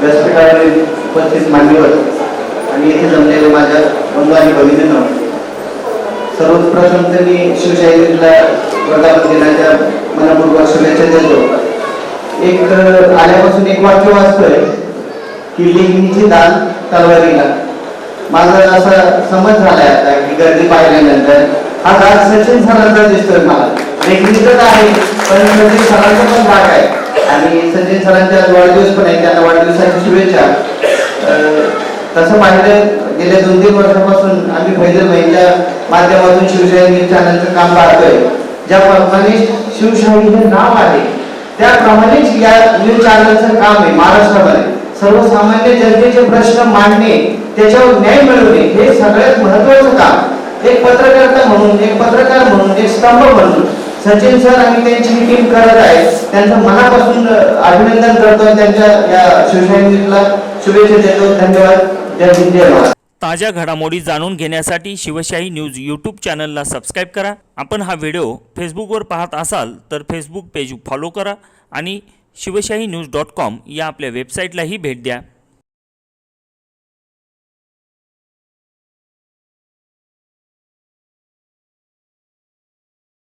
व्यासपीठावरील उपस्थित मान्यवर आणि येथे जमलेले माझ्या बंधू आणि भगिनींना सर्वप्रथम तर मी शिवशाहीला वर्धापन दिनाच्या मनपूर्वक शुभेच्छा देतो. एक आल्यापासून एक वाक्य वाचतोय की लिंगीची दान तलवारीला. माझा असा समज झालाय आता की गर्दी पाहिल्यानंतर हा भाग सचिन सरांचा दिसतोय मला. लेखणीतच आहे पण सचिन सरांचा पण भाग आहे. आणि सचिन सरांच्या वाढदिवस पण आहे त्या वाढदिवसाची शुभेच्छा. तसं पाहिलं गेल्या दोन तीन वर्षापासून आम्ही फैजल भाईच्या माध्यमातून शिवशाही चॅनलचं काम पाहतोय. ज्याप्रमाणे शिवशाही हे नाव आहे त्याप्रमाणेच या न्यूज चॅनलचं काम आहे महाराष्ट्रामध्ये. सर्वसामान्य जनतेचे प्रश्न मांडणे त्याच्यावर न्याय मिळवणे हे सगळ्यात महत्वाचं काम. एक पत्रकर्ता म्हणून एक पत्रकार म्हणून एक स्तंभ म्हणून सचिन सर आणि त्यांची ही टीम करत आहे त्यांचं मनापासून अभिनंदन करतो त्यांच्या या शिवसैनिकला शुभेच्छा देतो. धन्यवाद. जय हिंद जय महाराष्ट्र ताज्या घडामोडी जाणून घेण्यासाठी शिवशाही न्यूज यूट्यूब चॅनलला सबस्क्राईब करा. आपण हा व्हिडिओ फेसबुकवर पाहत असाल तर फेसबुक पेज फॉलो करा आणि शिवशाही न्यूज डॉट कॉम या आपल्या वेबसाईटलाही भेट द्या.